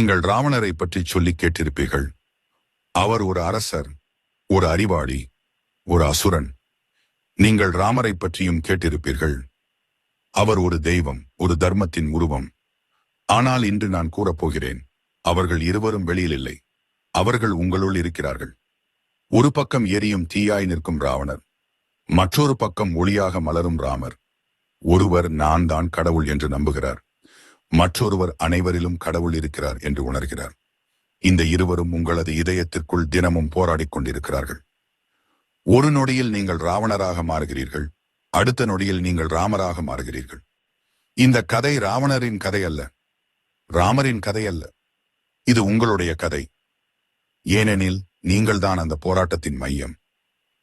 நீங்கள் ராவணரை பற்றி சொல்லி கேட்டிருப்பீர்கள். அவர் ஒரு அரசர் ஒரு அறிவாளி ஒரு அசுரன். நீங்கள் ராமரை பற்றியும் கேட்டிருப்பீர்கள். அவர் ஒரு தெய்வம் ஒரு தர்மத்தின் உருவம். ஆனால் இன்று நான் கூறப்போகிறேன் அவர்கள் இருவரும் வெளியில் இல்லை. அவர்கள் உங்களுள் இருக்கிறார்கள். ஒரு பக்கம் எரியும் தீயாய் நிற்கும் ராவணர் மற்றொரு பக்கம் ஒளியாக மலரும் ராமர். ஒருவர் நான் தான் கடவுள் என்று நம்புகிறார். மற்றொருவர் அனைவரிலும் கடவுள் இருக்கிறார் என்று உணர்கிறார். இந்த இருவரும் உங்களது இதயத்திற்குள் தினமும் போராடிக் கொண்டிருக்கிறார்கள். ஒரு நொடியில் நீங்கள் ராவணராக மாறுகிறீர்கள் அடுத்த நொடியில் நீங்கள் ராமராக மாறுகிறீர்கள். இந்த கதை ராவணரின் கதை அல்ல ராமரின் கதை அல்ல. இது உங்களுடைய கதை. ஏனெனில் நீங்கள்தான் அந்த போராட்டத்தின் மையம்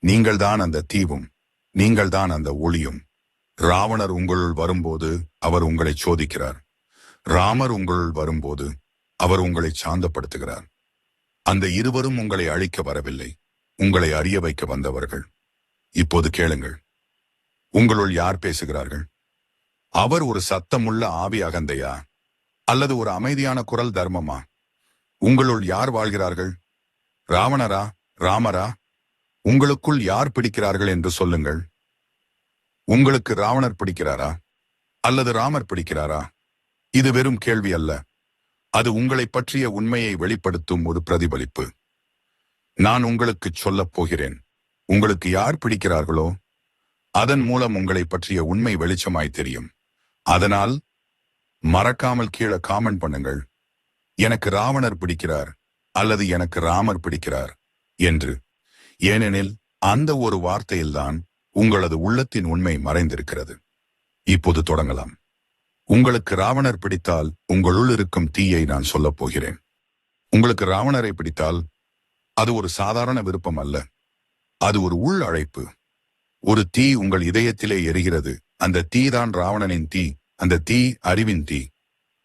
நீங்கள்தான் அந்த தீவும் நீங்கள்தான் அந்த ஒளியும். ராவணர் உங்களுள் வரும்போது அவர் உங்களை சோதிக்கிறார். ராமர் உங்களுள் வரும்போது அவர் உங்களை சாந்தப்படுத்துகிறார். அந்த இருவரும் உங்களை அழிக்க வரவில்லை. உங்களை அறிய வைக்க வந்தவர்கள். இப்போது கேளுங்கள். உங்களுள் யார் பேசுகிறார்கள்? அவர் ஒரு சத்தமுள்ள ஆவி அகந்தையா? அல்லது ஒரு அமைதியான குரல் தர்மமா? உங்களுள் யார் வாழ்கிறார்கள்? ராவணரா? ராமரா? உங்களுக்குள் யார் பிடிக்கிறார்கள் என்று சொல்லுங்கள். உங்களுக்கு ராவணர் பிடிக்கிறாரா? அல்லது ராமர் பிடிக்கிறாரா? இது வெறும் கேள்வி அல்ல. அது உங்களை பற்றிய உண்மையை வெளிப்படுத்தும் ஒரு பிரதிபலிப்பு. நான் உங்களுக்கு சொல்லப் போகிறேன். உங்களுக்கு யார் பிடிக்கிறார்களோ அதன் மூலம் உங்களை பற்றிய உண்மை வெளிச்சமாய் தெரியும். அதனால் மறக்காமல் கீழே காமெண்ட் பண்ணுங்கள். எனக்கு ராவணர் பிடிக்கிறார் அல்லது எனக்கு ராமர் பிடிக்கிறார் என்று. ஏனெனில் அந்த ஒரு வார்த்தையில்தான் உங்களது உள்ளத்தின் உண்மை மறைந்திருக்கிறது. இப்போது தொடங்கலாம். உங்களுக்கு ராவணர் பிடித்தால் உங்களுள் இருக்கும் தீயை நான் சொல்லப் போகிறேன். உங்களுக்கு ராவணரை பிடித்தால் அது ஒரு சாதாரண விருப்பம் அல்ல. அது ஒரு உள் அழைப்பு. ஒரு தீ உங்கள் இதயத்திலே எரிகிறது. அந்த தீ தான் ராவணனின் தீ. அந்த தீ அறிவின் தீ.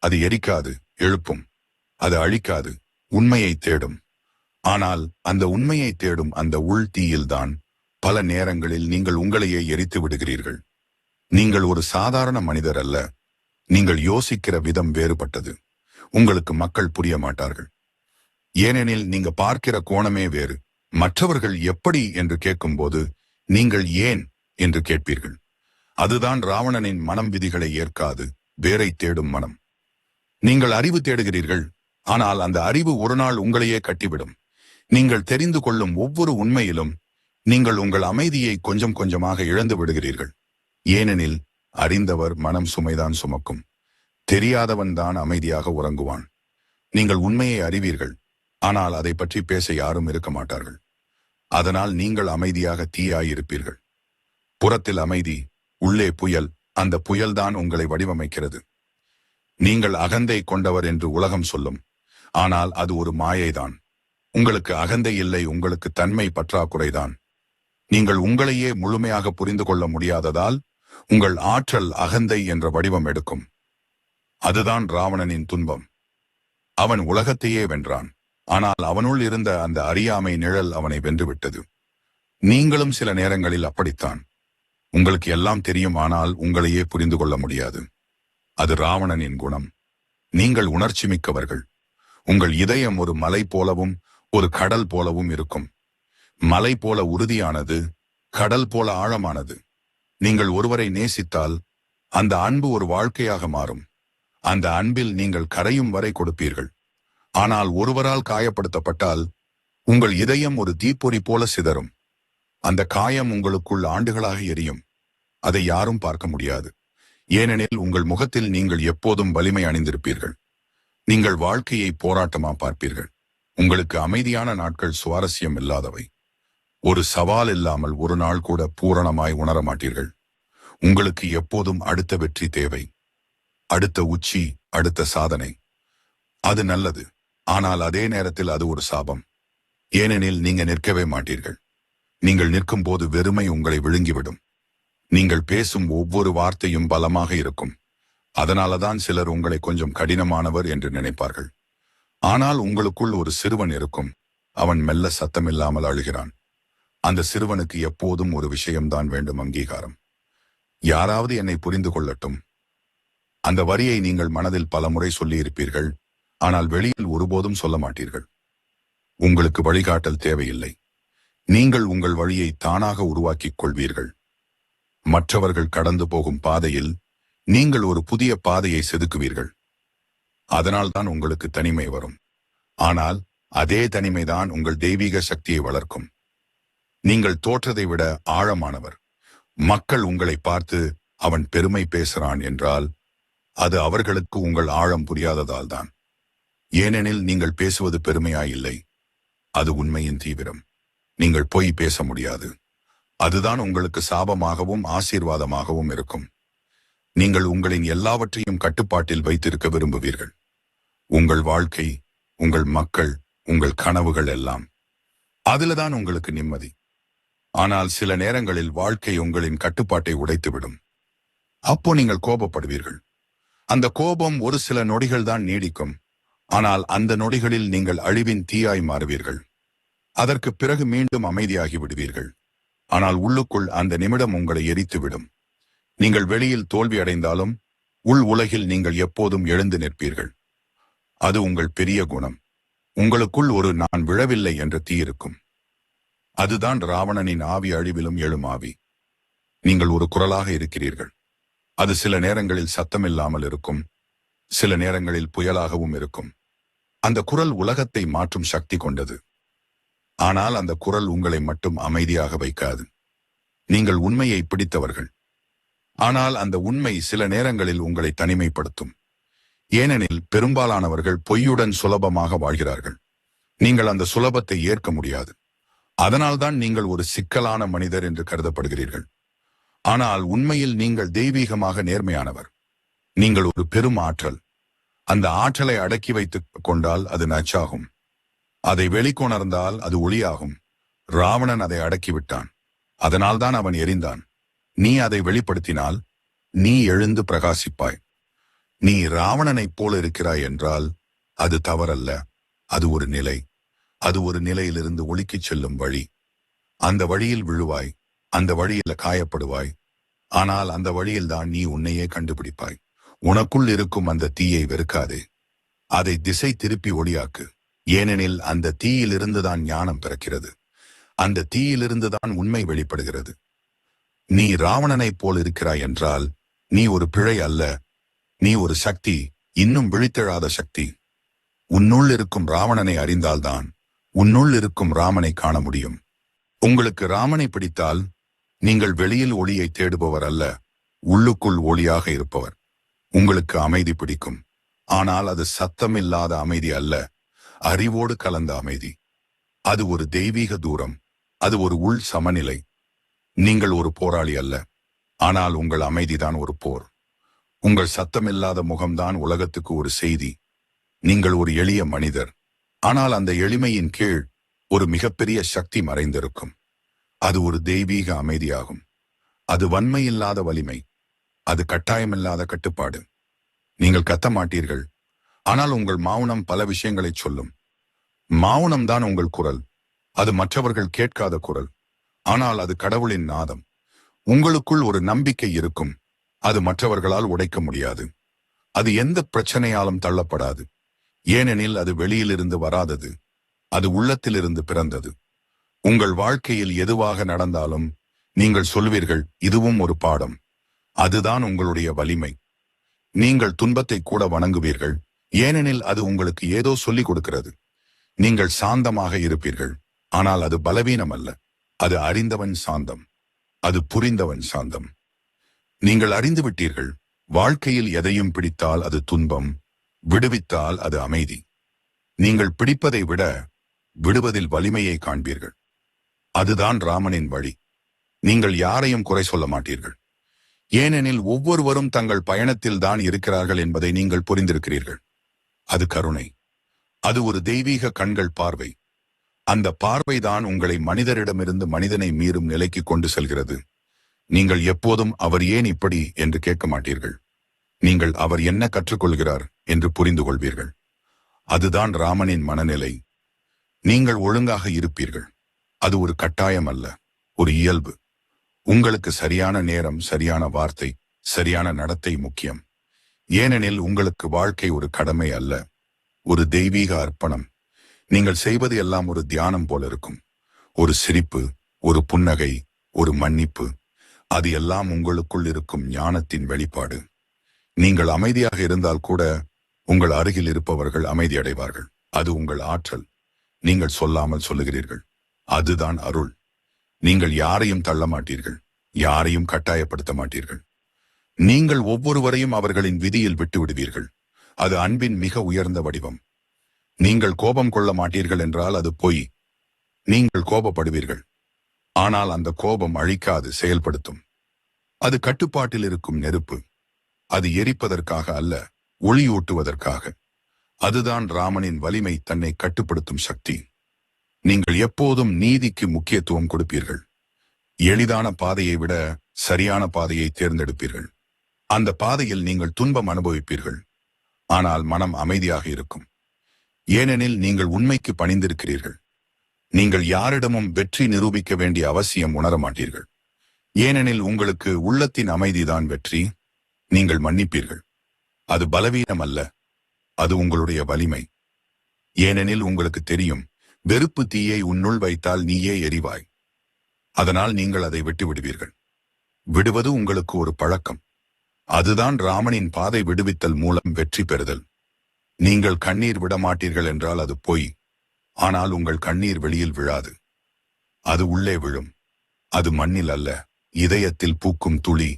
அது எரிக்காது எழுப்பும். அது அழிக்காது உண்மையை தேடும். ஆனால் அந்த உண்மையை தேடும் அந்த உள் தீயில்தான் பல நேரங்களில் நீங்கள் உங்களையே எரித்து விடுகிறீர்கள். நீங்கள் ஒரு சாதாரண மனிதர் அல்ல. நீங்கள் யோசிக்கிற விதம் வேறுபட்டது. உங்களுக்கு மக்கள் புரிய மாட்டார்கள். ஏனெனில் நீங்க பார்க்கிற கோணமே வேறு. மற்றவர்கள் எப்படி என்று கேட்கும்போது நீங்கள் ஏன் என்று கேட்பீர்கள். அதுதான் ராவணனின் மனம் விதிகளை ஏற்காது வேரை தேடும் மனம். நீங்கள் அறிவு தேடுகிறீர்கள் ஆனால் அந்த அறிவு ஒரு நாள் உங்களையே கட்டிவிடும். நீங்கள் தெரிந்து கொள்ளும் ஒவ்வொரு உண்மையிலும் நீங்கள் உங்கள் அமைதியை கொஞ்சம் கொஞ்சமாக இழந்து விடுகிறீர்கள். ஏனெனில் அறிந்தவர் மனம் சுமைதான் சுமக்கும். தெரியாதவன் தான் அமைதியாக உறங்குவான். நீங்கள் உண்மையை அறிவீர்கள் ஆனால் அதை பற்றி பேச யாரும் இருக்க மாட்டார்கள். அதனால் நீங்கள் அமைதியாக தீயாயிருப்பீர்கள். புறத்தில் அமைதி உள்ளே புயல் அந்த புயல்தான் உங்களை வடிவமைக்கிறது. நீங்கள் அகந்தை கொண்டவர் என்று உலகம் சொல்லும் ஆனால் அது ஒரு மாயைதான். உங்களுக்கு அகந்தை இல்லை உங்களுக்கு தன்மை பற்றாக்குறைதான். நீங்கள் உங்களையே முழுமையாக புரிந்து கொள்ள முடியாததால் உங்கள் ஆற்றல் அகந்தை என்ற வடிவம் எடுக்கும். அதுதான் ராவணனின் துன்பம். அவன் உலகத்தையே வென்றான். ஆனால் அவனுள் இருந்த அந்த அறியாமை நிழல் அவனை வென்றுவிட்டது. நீங்களும் சில நேரங்களில் அப்படித்தான். உங்களுக்கு எல்லாம் தெரியும் ஆனால் உங்களையே புரிந்து கொள்ள முடியாது. அது ராவணனின் குணம். நீங்கள் உணர்ச்சி மிக்கவர்கள். உங்கள் இதயம் ஒரு மலை போலவும் ஒரு கடல் போலவும் இருக்கும். மலை போல உறுதியானது கடல் போல ஆழமானது. நீங்கள் ஒருவரை நேசித்தால் அந்த அன்பு ஒரு வாழ்க்கையாக மாறும். அந்த அன்பில் நீங்கள் கரையும் வரை கொடுப்பீர்கள். ஆனால் ஒருவரால் காயப்படுத்தப்பட்டால் உங்கள் இதயம் ஒரு தீப்பொறி போல சிதறும். அந்த காயம் உங்களுக்குள் ஆண்டுகளாக எரியும். அதை யாரும் பார்க்க முடியாது. ஏனெனில் உங்கள் முகத்தில் நீங்கள் எப்போதும் வலிமை அணிந்திருப்பீர்கள். நீங்கள் வாழ்க்கையை போராட்டமா பார்ப்பீர்கள். உங்களுக்கு அமைதியான நாட்கள் சுவாரஸ்யம் இல்லாதவை. ஒரு சவால் இல்லாமல் ஒரு நாள் கூட பூரணமாய் உணர மாட்டீர்கள். உங்களுக்கு எப்போதும் அடுத்த வெற்றி தேவை. அடுத்த உச்சி அடுத்த சாதனை. அது நல்லது. ஆனால் அதே நேரத்தில் அது ஒரு சாபம். ஏனெனில் நீங்க நிற்கவே மாட்டீர்கள். நீங்கள் நிற்கும் போது வெறுமை உங்களை விழுங்கிவிடும். நீங்கள் பேசும் ஒவ்வொரு வார்த்தையும் பலமாக இருக்கும். அதனாலதான் சிலர் உங்களை கொஞ்சம் கடினமானவர் என்று நினைப்பார்கள். ஆனால் உங்களுக்குள் ஒரு சிறுவன் இருக்கும். அவன் மெல்ல சத்தமில்லாமல் அழுகிறான். அந்த சிறுவனுக்கு எப்போதும் ஒரு விஷயம்தான் வேண்டும் அங்கீகாரம். யாராவது என்னை புரிந்து கொள்ளட்டும். அந்த வரியை நீங்கள் மனதில் பலமுறை சொல்லியிருப்பீர்கள். ஆனால் வெளியில் ஒருபோதும் சொல்ல மாட்டீர்கள். உங்களுக்கு வழிகாட்டல் தேவையில்லை. நீங்கள் உங்கள் வழியை தானாக உருவாக்கிக் கொள்வீர்கள். மற்றவர்கள் கடந்து போகும் பாதையில் நீங்கள் ஒரு புதிய பாதையை செதுக்குவீர்கள். அதனால்தான் உங்களுக்கு தனிமை வரும். ஆனால் அதே தனிமைதான் உங்கள் தெய்வீக சக்தியை வளர்க்கும். நீங்கள் தோற்றதை விட ஆழமானவர். மக்கள் உங்களை பார்த்து அவன் பெருமை பேசுறான் என்றால் அது அவர்களுக்கு உங்கள் ஆழம் புரியாததால் தான் ஏனெனில் நீங்கள் பேசுவது பெருமையாயில்லை. அது உண்மையின் தீவிரம். நீங்கள் பொய் பேச முடியாது. அதுதான் உங்களுக்கு சாபமாகவும் ஆசீர்வாதமாகவும் இருக்கும். நீங்கள் உங்களின் எல்லாவற்றையும் கட்டுப்பாட்டில் வைத்திருக்க விரும்புவீர்கள். உங்கள் வாழ்க்கை உங்கள் மக்கள் உங்கள் கனவுகள் எல்லாம். அதில்தான் உங்களுக்கு நிம்மதி. ஆனால் சில நேரங்களில் வாழ்க்கை உங்களின் கட்டுப்பாட்டை உடைத்துவிடும். அப்போ நீங்கள் கோபப்படுவீர்கள். அந்த கோபம் ஒரு சில நொடிகள் தான் நீடிக்கும். ஆனால் அந்த நொடிகளில் நீங்கள் அழிவின் தீயாய் மாறுவீர்கள். அதற்கு பிறகு மீண்டும் அமைதியாகி விடுவீர்கள். ஆனால் உள்ளுக்குள் அந்த நிமிடம் உங்களை எரித்துவிடும். நீங்கள் வெளியில் தோல்வி அடைந்தாலும் உள் உலகில் நீங்கள் எப்போதும் எழுந்து நிற்பீர்கள். அது உங்கள் பெரிய குணம். உங்களுக்குள் ஒரு நான் விழவில்லை என்ற தீ இருக்கும். அதுதான் ராவணனின் ஆவி அழிவிலும் எழும் ஆவி. நீங்கள் ஒரு குரலாக இருக்கிறீர்கள். அது சில நேரங்களில் சத்தமில்லாமல் இருக்கும். சில நேரங்களில் புயலாகவும் இருக்கும். அந்த குரல் உலகத்தை மாற்றும் சக்தி கொண்டது. ஆனால் அந்த குரல் உங்களை மட்டும் அமைதியாக வைக்காது. நீங்கள் உண்மையை பிடித்தவர்கள். ஆனால் அந்த உண்மை சில நேரங்களில் உங்களை தனிமைப்படுத்தும். ஏனெனில் பெரும்பாலானவர்கள் பொய்யுடன் சுலபமாக வாழ்கிறார்கள். நீங்கள் அந்த சுலபத்தை ஏற்க முடியாது. அதனால்தான் நீங்கள் ஒரு சிக்கலான மனிதர் என்று கருதப்படுகிறீர்கள். ஆனால் உண்மையில் நீங்கள் தெய்வீகமாக நேர்மையானவர். நீங்கள் ஒரு பெரும் ஆற்றல். அந்த ஆற்றலை அடக்கி வைத்துக் கொண்டால் அது நச்சாகும். அதை வெளிக்கொணர்ந்தால் அது ஒளியாகும். ராவணன் அதை அடக்கிவிட்டான். அதனால்தான் அவன் எரிந்தான். நீ அதை வெளிப்படுத்தினால் நீ எழுந்து பிரகாசிப்பாய். நீ ராவணனைப் போல இருக்கிறாய் என்றால் அது தவறல்ல. அது ஒரு நிலை. அது ஒரு நிலையிலிருந்து ஒழுக்கிச் செல்லும் வழி. அந்த வழியில் விழுவாய் அந்த வழியில் காயப்படுவாய். ஆனால் அந்த வழியில்தான் நீ உன்னையே கண்டுபிடிப்பாய். உனக்குள் இருக்கும் அந்த தீயை வெறுக்காதே. அதை திசை திருப்பி ஒளியாக்கு. ஏனெனில் அந்த தீயிலிருந்துதான் ஞானம் பிறக்கிறது. அந்த தீயிலிருந்துதான் உண்மை வெளிப்படுகிறது. நீ ராவணனைப் போல் இருக்கிறாய் என்றால் நீ ஒரு பிழை அல்ல. நீ ஒரு சக்தி இன்னும் விழித்தெழாத சக்தி. உன்னுள் இருக்கும் ராவணனை அறிந்தால்தான் உன்னுள் இருக்கும் ராமனை காண முடியும். உங்களுக்கு ராமனை பிடித்தால் நீங்கள் வெளியில் ஒளியை தேடுபவர் அல்ல உள்ளுக்குள் ஒளியாக இருப்பவர். உங்களுக்கு அமைதி பிடிக்கும். ஆனால் அது சத்தமில்லாத அமைதி அல்ல அறிவோடு கலந்த அமைதி. அது ஒரு தெய்வீக தூரம் அது ஒரு உள் சமநிலை. நீங்கள் ஒரு போராளி அல்ல ஆனால் உங்கள் அமைதிதான் ஒரு போர். உங்கள் சத்தமில்லாத முகம்தான் உலகத்துக்கு ஒரு செய்தி. நீங்கள் ஒரு எளிய மனிதர். ஆனால் அந்த எளிமையின் கீழ் ஒரு மிகப்பெரிய சக்தி மறைந்திருக்கும். அது ஒரு தெய்வீக அமைதியாகும். அது வன்மையில்லாத வலிமை. அது கட்டாயமில்லாத கட்டுப்பாடு. நீங்கள் கத்த மாட்டீர்கள். ஆனால் உங்கள் மௌனம் பல விஷயங்களை சொல்லும். மௌனம் தான் உங்கள் குரல். அது மற்றவர்கள் கேட்காத குரல். ஆனால் அது கடவுளின் நாதம். உங்களுக்குள் ஒரு நம்பிக்கை இருக்கும். அது மற்றவர்களால் உடைக்க முடியாது. அது எந்த பிரச்சனையாலும் தள்ளப்படாது. ஏனெனில் அது வெளியிலிருந்து வராதது அது உள்ளத்திலிருந்து பிறந்தது. உங்கள் வாழ்க்கையில் எதுவாக நடந்தாலும் நீங்கள் சொல்வீர்கள் இதுவும் ஒரு பாடம். அதுதான் உங்களுடைய வலிமை. நீங்கள் துன்பத்தை கூட வணங்குவீர்கள் ஏனெனில் அது உங்களுக்கு ஏதோ சொல்லிக் கொடுக்கிறது. நீங்கள் சாந்தமாக இருப்பீர்கள் ஆனால் அது பலவீனம் அல்ல அது அறிந்தவன் சாந்தம். அது புரிந்தவன் சாந்தம். நீங்கள் அறிந்து விட்டீர்கள் வாழ்க்கையில் எதையும் பிடித்தால் அது துன்பம் விடுவித்தால் அது அமைதி. நீங்கள் பிடிப்பதை விட விடுவதில் வலிமையை காண்பீர்கள். அதுதான் ராமனின் வழி. நீங்கள் யாரையும் குறை சொல்ல மாட்டீர்கள். ஏனெனில் ஒவ்வொருவரும் தங்கள் பயணத்தில் தான் இருக்கிறார்கள் என்பதை நீங்கள் புரிந்திருக்கிறீர்கள். அது கருணை. அது ஒரு தெய்வீக கண்கள் பார்வை. அந்த பார்வைதான் உங்களை மனிதரிடமிருந்து மனிதனை மீறும் நிலைக்கு கொண்டு செல்கிறது. நீங்கள் எப்போதும் அவர் ஏன் இப்படி என்று கேட்க மாட்டீர்கள்? நீங்கள் அவர் என்ன கற்றுக்கொள்கிறார் என்று புரிந்து கொள்வீர்கள் அதுதான் ராமனின் மனநிலை. நீங்கள் ஒழுங்காக இருப்பீர்கள். அது ஒரு கட்டாயம் அல்ல ஒரு இயல்பு. உங்களுக்கு சரியான நேரம் சரியான வார்த்தை சரியான நடத்தை முக்கியம். ஏனெனில் உங்களுக்கு வாழ்க்கை ஒரு கடமை அல்ல ஒரு தெய்வீக அர்ப்பணம். நீங்கள் செய்வது எல்லாம் ஒரு தியானம் போல இருக்கும். ஒரு சிரிப்பு ஒரு புன்னகை ஒரு மன்னிப்பு. அது எல்லாம் உங்களுக்குள் இருக்கும் ஞானத்தின் வெளிப்பாடு. நீங்கள் அமைதியாக இருந்தால் கூட உங்கள் அருகில் இருப்பவர்கள் அமைதி அடைவார்கள் அது உங்கள் ஆற்றல். நீங்கள் சொல்லாமல் சொல்லுகிறீர்கள். அதுதான் அருள். நீங்கள் யாரையும் தள்ள மாட்டீர்கள். யாரையும் கட்டாயப்படுத்த மாட்டீர்கள். நீங்கள் ஒவ்வொருவரையும் அவர்களின் விதியில் விட்டு விடுவீர்கள் அது அன்பின் மிக உயர்ந்த வடிவம். நீங்கள் கோபம் கொள்ள மாட்டீர்கள் என்றால் அது பொய். நீங்கள் கோபப்படுவீர்கள். ஆனால் அந்த கோபம் அழிக்காது செயல்படுத்தும். அது கட்டுப்பாட்டில் இருக்கும் நெருப்பு. அது எரிப்பதற்காக அல்ல ஒளியூட்டுவதற்காக. அதுதான் ராமனின் வலிமை தன்னை கட்டுப்படுத்தும் சக்தி. நீங்கள் எப்போதும் நீதிக்கு முக்கியத்துவம் கொடுப்பீர்கள். எளிதான பாதையை விட சரியான பாதையை தேர்ந்தெடுப்பீர்கள். அந்த பாதையில் நீங்கள் துன்பம் அனுபவிப்பீர்கள். ஆனால் மனம் அமைதியாக இருக்கும். ஏனெனில் நீங்கள் உண்மைக்கு பணிந்திருக்கிறீர்கள். நீங்கள் யாரிடமும் வெற்றி நிரூபிக்க வேண்டிய அவசியம் உணர மாட்டீர்கள் ஏனெனில் உங்களுக்கு உள்ளத்தின் அமைதிதான் வெற்றி. நீங்கள் மன்னிப்பீர்கள். அது பலவீனம் அல்ல அது உங்களுடைய வலிமை. ஏனெனில் உங்களுக்கு தெரியும் வெறுப்பு தீயை உன்னுள் வைத்தால் நீயே எரிவாய். அதனால் நீங்கள் அதை விட்டு விடுவீர்கள் விடுவது உங்களுக்கு ஒரு பழக்கம். அதுதான் ராமனின் பாதை விடுவித்தல் மூலம் வெற்றி பெறுதல். நீங்கள் கண்ணீர் விட மாட்டீர்கள் என்றால் அது பொய். ஆனால் உங்கள் கண்ணீர் வெளியில் விழாது. அது உள்ளே விழும். அது மண்ணில் அல்ல இதயத்தில் பூக்கும் துளி.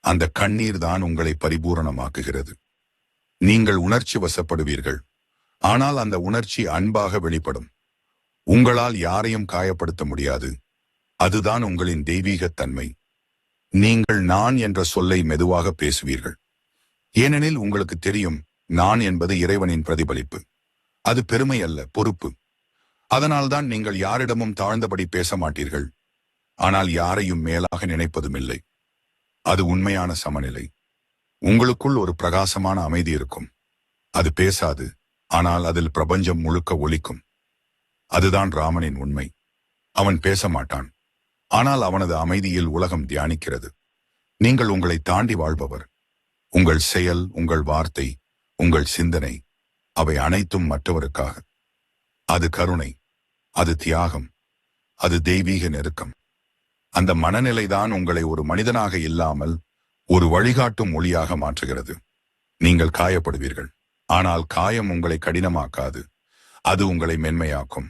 அந்த கண்ணீர் தான் உங்களை பரிபூரணமாக்குகிறது. நீங்கள் உணர்ச்சி வசப்படுவீர்கள். ஆனால் அந்த உணர்ச்சி அன்பாக வெளிப்படும். உங்களால் யாரையும் காயப்படுத்த முடியாது. அதுதான் உங்களின் தெய்வீகத் தன்மை நீங்கள் நான் என்ற சொல்லை மெதுவாக பேசுவீர்கள். ஏனெனில் உங்களுக்கு தெரியும் நான் என்பது இறைவனின் பிரதிபலிப்பு. அது பெருமை அல்ல பொறுப்பு. அதனால்தான் நீங்கள் யாரிடமும் தாழ்ந்தபடி பேச மாட்டீர்கள். ஆனால் யாரையும் மேலாக நினைப்பதும் இல்லை அது உண்மையான சமநிலை. உங்களுக்குள் ஒரு பிரகாசமான அமைதி இருக்கும். அது பேசாது ஆனால் அதில் பிரபஞ்சம் முழுக்க ஒலிக்கும். அதுதான் ராமனின் உண்மை. அவன் பேச மாட்டான். ஆனால் அவனது அமைதியில் உலகம் தியானிக்கிறது. நீங்கள் உங்களை தாண்டி வாழ்பவர். உங்கள் செயல் உங்கள் வார்த்தை உங்கள் சிந்தனை அவை அனைத்தும் மற்றவருக்காக. அது கருணை அது தியாகம் அது தெய்வீக நெருக்கம். அந்த மனநிலைதான் உங்களை ஒரு மனிதனாக இல்லாமல் ஒரு வழிகாட்டும் மொழியாக மாற்றுகிறது. நீங்கள் காயப்படுவீர்கள். ஆனால் காயம் உங்களை கடினமாக்காது. அது உங்களை மென்மையாக்கும்.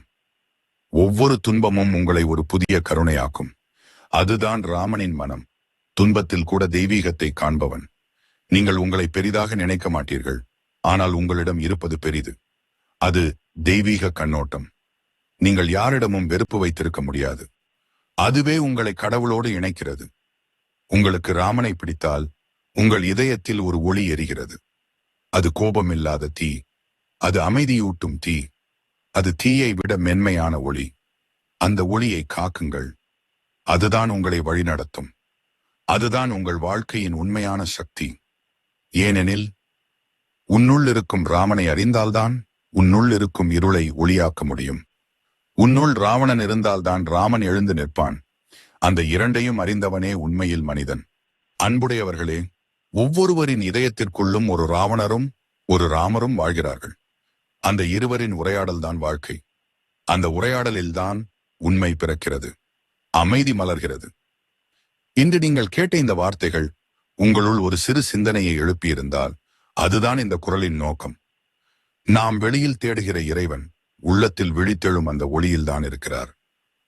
ஒவ்வொரு துன்பமும் உங்களை ஒரு புதிய கருணையாக்கும். அதுதான் ராமனின் மனம். துன்பத்தில் கூட தெய்வீகத்தை காண்பவன். நீங்கள் உங்களை பெரிதாக நினைக்க மாட்டீர்கள். ஆனால் உங்களிடம் இருப்பது பெரிது. அது தெய்வீக கண்ணோட்டம். நீங்கள் யாரிடமும் வெறுப்பு வைத்திருக்க முடியாது. அதுவே உங்களை கடவுளோடு இணைக்கிறது. உங்களுக்கு ராமனை பிடித்தால் உங்கள் இதயத்தில் ஒரு ஒளி எரிகிறது. அது கோபமில்லாத தீ அது அமைதியூட்டும் தீ அது தீயை விட மென்மையான ஒளி. அந்த ஒளியை காக்குங்கள். அதுதான் உங்களை வழிநடத்தும். அதுதான் உங்கள் வாழ்க்கையின் உண்மையான சக்தி. ஏனெனில் உன்னுள் இருக்கும் ராமனை அறிந்தால்தான் உன்னுள் இருக்கும் இருளை ஒளியாக்க முடியும். உன்னுள் ராவணன் இருந்தால்தான் ராமன் எழுந்து நிற்பான். அந்த இரண்டையும் அறிந்தவனே உண்மையில் மனிதன். அன்புடையவர்களே ஒவ்வொருவரின் இதயத்திற்குள்ளும் ஒரு ராவணரும் ஒரு ராமரும் வாழ்கிறார்கள். அந்த இருவரின் உரையாடல்தான் வாழ்க்கை. அந்த உரையாடலில்தான் உண்மை பிறக்கிறது. அமைதி மலர்கிறது. இன்று நீங்கள் கேட்ட இந்த வார்த்தைகள் உங்களுள் ஒரு சிறு சிந்தனையை எழுப்பியிருந்தால் அதுதான் இந்த குரலின் நோக்கம். நாம் வெளியில் தேடுகிற இறைவன் உள்ளத்தில் விழித்தெழும் அந்த ஒளியில்தான் இருக்கிறார்.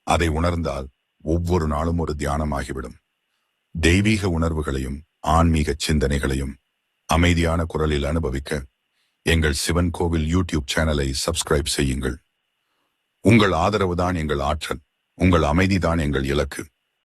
அதை உணர்ந்தால் ஒவ்வொரு நாளும் ஒரு தியானமாகிவிடும். தெய்வீக உணர்வுகளையும் ஆன்மீக சிந்தனைகளையும் அமைதியான குரலில் அனுபவிக்க எங்கள் சிவன் கோவில் யூடியூப் சேனலை சப்ஸ்கிரைப் செய்யுங்கள். உங்கள் ஆதரவுதான் எங்கள் ஆற்றல் உங்கள் அமைதிதான் எங்கள் இலக்கு.